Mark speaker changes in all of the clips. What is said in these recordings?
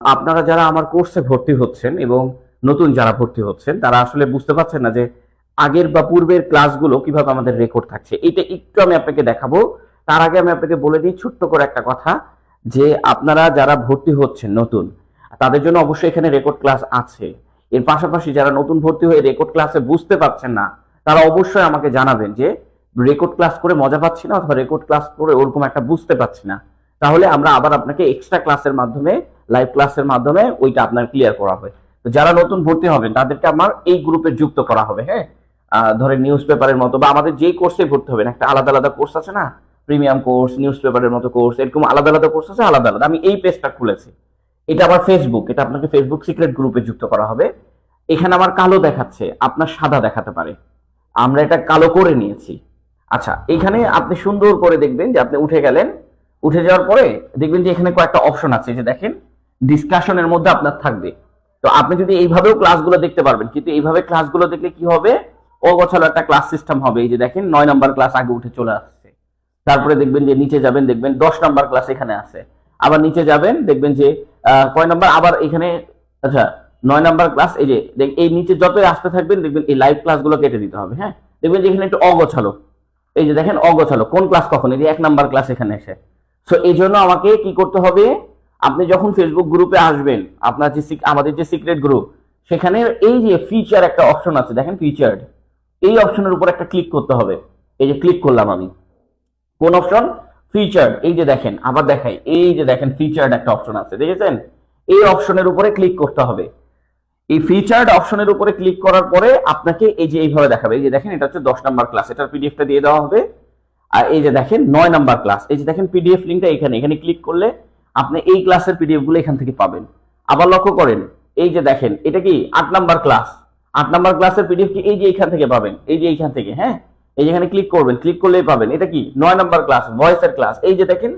Speaker 1: আপনারা যারা আমার কোর্সে ভর্তি হচ্ছেন এবং নতুন যারা ভর্তি হচ্ছেন, তারা আসলে বুঝতে পারছেন না যে আগের বা পূর্বের ক্লাসগুলো কীভাবে আমাদের রেকর্ড থাকছে। এটা একটু আমি আপনাকে দেখাবো। তার আগে আমি আপনাকে বলে দিই ছোট্ট করে একটা কথা যে আপনারা যারা ভর্তি হচ্ছেন নতুন, তাদের জন্য অবশ্যই এখানে রেকর্ড ক্লাস আছে। এর পাশাপাশি যারা নতুন ভর্তি হয়ে রেকর্ড ক্লাসে বুঝতে পারছেন না, তারা অবশ্যই আমাকে জানাবেন যে রেকর্ড ক্লাস করে মজা পাচ্ছি না অথবা রেকর্ড ক্লাস করে ওরকম একটা বুঝতে পারছি না। তাহলে আমরা আবার আপনাকে এক্সট্রা ক্লাসের মাধ্যমে লাইভ ক্লাসের মাধ্যমে ওইটা আপনার ক্লিয়ার করা হবে তো যারা নতুন ভর্তি হবেন, তাদেরকে আমার এই গ্রুপে যুক্ত করা হবে হ্যাঁ? ধরেন নিউজ পেপারের মতো বা আমাদের যেই কোর্সে ভর্তি হবেন, একটা আলাদা আলাদা কোর্স আছে না? প্রিমিয়াম কোর্স নিউজ পেপারের মতো কোর্স এরকম আলাদা আলাদা কোর্স আছে, আলাদা আলাদা। আমি এই পেজটা খুলেছি। এটা আবার ফেসবুক এটা আপনাকে ফেসবুক সিক্রেট গ্রুপে যুক্ত করা হবে। এখানে আমার কালো দেখাচ্ছে, আপনার সাদা দেখাতে পারে। আমরা এটা কালো করে নিয়েছি। আচ্ছা এখানে আপনি সুন্দর করে দেখবেন যে আপনি উঠে গেলেন, উঠে যাওয়ার পরে দেখবেন যে এখানে কয়েকটা অপশন আছে যে দেখেন। ডিসকাশনের মধ্যে আপনার থাকবে। তো আপনি যদি এইভাবেও ক্লাসগুলো দেখতে পারবেন, কিন্তু এইভাবে ক্লাসগুলো দেখলে কি হবে? অগোছালো একটা ক্লাস সিস্টেম হবে। এই যে দেখেন, নয় নাম্বার ক্লাস আগে উঠে চলে আসছে। তারপরে দেখবেন যে নিচে যাবেন, দেখবেন দশ নাম্বার ক্লাস এখানে আছে। আবার নিচে যাবেন, দেখবেন যে কয় নাম্বার আবার এখানে আচ্ছা নয় নাম্বার ক্লাস এই যে, দেখ- এই নিচে যতই আসতে থাকবেন, দেখবেন এই লাইভ ক্লাসগুলো কেটে দিতে হবে হ্যাঁ? দেখবেন যে এখানে একটু অগোছালো। এই যে দেখেন, অগোছালো। কোন ক্লাস কখন? এই যে এক নাম্বার ক্লাস এখানে এসে। সো এই জন্য আমাকে কি করতে হবে? আপনি যখন ফেসবুক গ্রুপে আসবেন, আপনার যে আমাদের যে সিক্রেট গ্রুপ সেখানে এই যে ফিচার একটা অপশন আছে, দেখেন ফিচার্ড এই অপশনের উপর একটা ক্লিক করতে হবে। এই যে ক্লিক করলাম আমি। কোন অপশন ফিচার্ড এই যে দেখেন, আবার দেখাই। এই যে দেখেন ফিচার্ড একটা অপশন আছে, দেখেছেন? এই অপশনের উপরে ক্লিক করতে হবে। এই ফিচার্ড অপশনের উপরে ক্লিক করার পরে আপনাকে এই যে এইভাবে দেখাবে। এই যে দেখেন, এটা হচ্ছে দশ নাম্বার ক্লাস এটার পিডিএফটা দিয়ে দেওয়া হবে। আর এই যে দেখেন, নয় নাম্বার ক্লাস এই যে দেখেন পিডিএফ লিঙ্কটা এখানে এখানে ক্লিক করলে আপনি এই ক্লাসের পিডিএফগুলো এখান থেকে পাবেন। আবার লক্ষ্য করেন, এই যে দেখেন, এটা কি আট নাম্বার ক্লাস আট নাম্বার ক্লাসের পিডিএফ কি এই যে এখান থেকে পাবেন? এই যে এইখান থেকে হ্যাঁ? এই যেখানে ক্লিক করবেন ক্লিক করলেই পাবেন। এটা কি? নয় নাম্বার ক্লাস ভয়েসের ক্লাস এই যে দেখেন,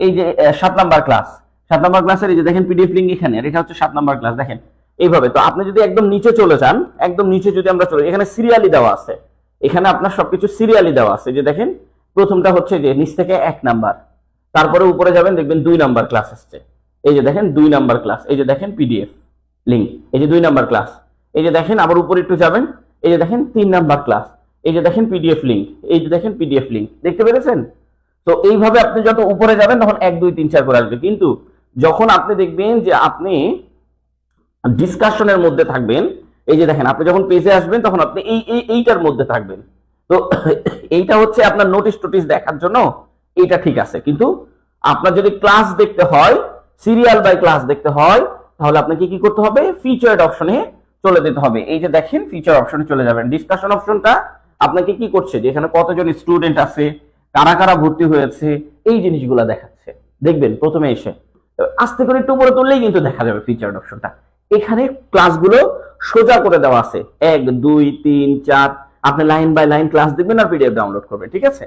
Speaker 1: এই যে সাত নাম্বার ক্লাস সাত নাম্বার ক্লাসের এই যে দেখেন পিডিএফ লিঙ্ক এখানে, আর এটা হচ্ছে সাত নাম্বার ক্লাস দেখেন, এইভাবে। তো আপনি যদি একদম নিচে চলে যান, একদম নিচে যদি আমরা চলে এখানে সিরিয়ালি দেওয়া আছে। এখানে আপনার সবকিছু সিরিয়ালি দেওয়া আছে। যে দেখেন, প্রথমটা হচ্ছে যে নিচ থেকে এক নাম্বার। তারপরে উপরে যাবেন, দেখবেন দুই নাম্বার ক্লাস আসছে এই যে দেখেন, দুই নাম্বার ক্লাস এই যে দেখেন পিডিএফ লিঙ্ক এই যে দুই নাম্বার ক্লাস এই যে দেখেন, আবার উপরে একটু যাবেন। এই যে দেখেন, তিন নাম্বার ক্লাস এই যে দেখেন পিডিএফ লিঙ্ক এই যে দেখেন পিডিএফ লিঙ্ক দেখতে পেরেছেন? তো এইভাবে আপনি যত উপরে যাবেন, তখন এক, দুই, তিন, চার করে আসবে। কিন্তু যখন আপনি দেখবেন যে আপনি ডিসকাশনের মধ্যে থাকবেন, এই যে দেখেন, আপনি যখন পেজে আসবেন, তখন আপনি এই এই, এইটার মধ্যে থাকবেন। তো এইটা হচ্ছে আপনার নোটিশ টোটিস দেখার জন্য এইটা ঠিক আছে। কিন্তু আপনার যদি ক্লাস দেখতে হয় সিরিয়াল বাই ক্লাস দেখতে হয়, তাহলে আপনাকে কি করতে হবে? ফিচার্ড অপশনে চলে যেতে হবে। এই যে দেখেন ফিচার অপশনে চলে যাবেন। ডিসকাশন অপশনটা আপনাকে কি করছে যে, এখানে কতজন স্টুডেন্ট আছে, কারা কারা ভর্তি হয়েছে, এই জিনিসগুলো দেখাচ্ছে। দেখবেন, প্রথমে এসে। আস্তে করে একটু উপরে তুললেই কিন্তু দেখা যাবে ফিচার্ড অপশনটা এখানে ক্লাসগুলো সোজা করে দেওয়া আছে। এক, দুই, তিন, চার। আপনি লাইন বাই লাইন ক্লাস দেখবেন আর পিডিএফ ডাউনলোড করবেন, ঠিক আছে?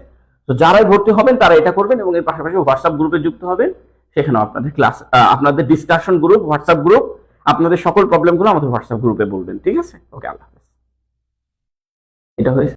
Speaker 1: তো যারাই ভর্তি হবেন তারা এটা করবেন এবং এর পাশাপাশি হোয়াটসঅ্যাপ গ্রুপে যুক্ত হবেন। সেখানেও আপনাদের ক্লাস আপনাদের ডিসকাশন গ্রুপ হোয়াটসঅ্যাপ গ্রুপ আপনাদের সকল প্রবলেমগুলো আমাদের হোয়াটসঅ্যাপ গ্রুপে বলবেন। ঠিক আছে? ওকে আল্লাহ এটা হয়েছে।